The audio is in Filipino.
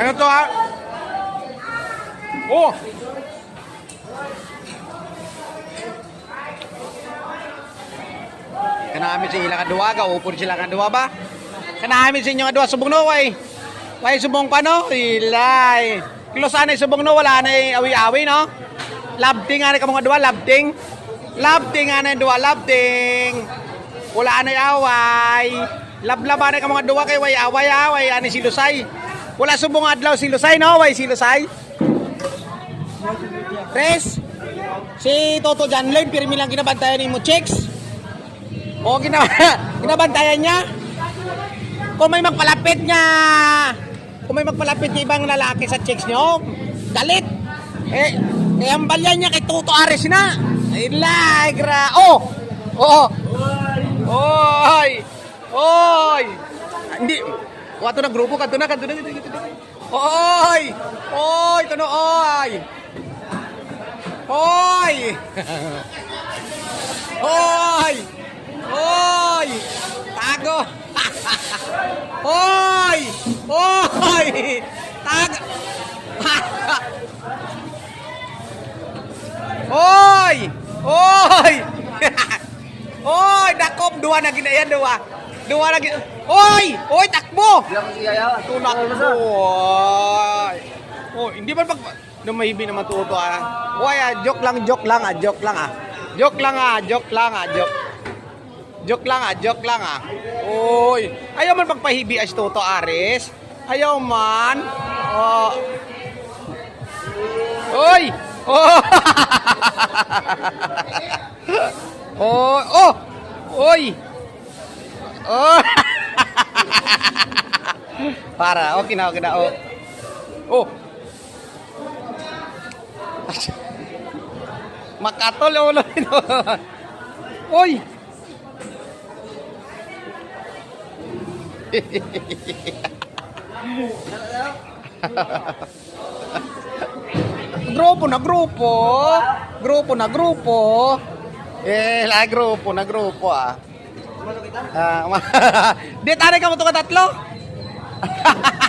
Ano to? Oh! Kanami sila kadua, gaupon sila kadua ba? Kanami sa inyo kadua subong no, way. Way subong pa no? Ilay. Kilosan ay subong no, wala na awi-awi no? Labding ana ka mga dua, labding. Labding ana dua, labding. Wala na away. Lablaba na ka mga dua kay way away away ani si Lusay. Wala subong adlaw si Lusay no, way si Lusay. Res, si Toto Janlin, pirmi lang ginabantayan ni mo chicks. O, gina ginabantayan niya. Kung may magpalapit niya, kung may magpalapit niya ibang lalaki sa chicks niyo, galit. Eh, eh ang balyan niya kay Toto Ares na. Ay, lai, gra. Oh! Oh! Oy! Oy! Ah, Hindi. Wato na grupo, kanto na, kanto na. Oy! Oy! Kano, oy! Hoy! Hoy! Hoy! Tago! Hoy! Hoy! Tag... Hoy! Hoy! Hoy! Dakop! Dua na ginayan, dua. Dua na ginayan. Hoy! Hoy! Takbo! Tulak mo. Hoy! Oh, hindi ba pag lumahibi naman tuto ah. Hoy, ah, joke lang, joke lang ah, joke lang ah. Joke lang ah, joke lang ah, joke. Joke lang ah, joke lang ah. Oy, ayaw man pagpahibi as Toto Ares. Ayaw man. Oh. Oy! Oh! oh, oh! Oy! Oh! Para, okay na, okay na. Oh. Oh. Makatol oh, ulo nito. Oy! grupo na grupo. Grupo na grupo. Eh, la grupo na grupo ah. Ah, Di tani ka mo to tatlo.